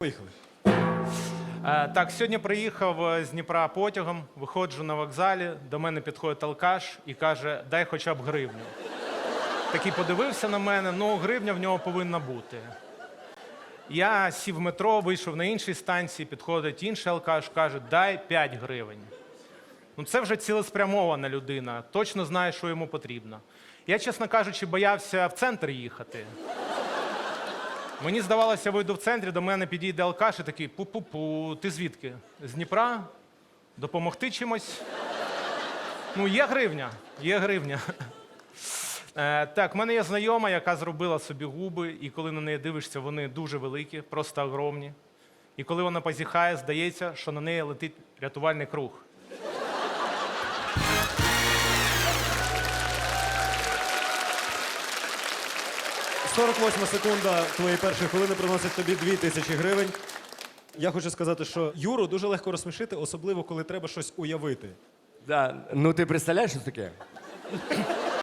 Поїхали. Е, Так, сьогодні приїхав е, з Дніпра потягом, виходжу на вокзалі, до мене підходить алкаш і каже, дай хоча б гривню. Такий подивився на мене, ну гривня в нього повинна бути. Я сів в метро, вийшов на іншій станції, підходить інший алкаш, каже, дай 5 гривень. Ну це вже цілеспрямована людина, точно знає, що йому потрібно. Я, чесно кажучи, боявся в центр їхати. Мені здавалося, вийду в центрі, до мене підійде алкаш і такий пу-пу-пу, ти звідки? З Дніпра? Допомогти чимось? Ну, є гривня, є гривня. Е, так, в мене є знайома, яка зробила собі губи, і коли на неї дивишся, вони дуже великі, просто огромні. І коли вона позіхає, здається, що на неї летить рятувальний круг. 48 секунда твоєї першої хвилини приносить тобі 2 тисячі гривень. Я хочу сказати, що Юру дуже легко розсмішити, особливо коли треба щось уявити. Да. Ну ти представляєш, що таке?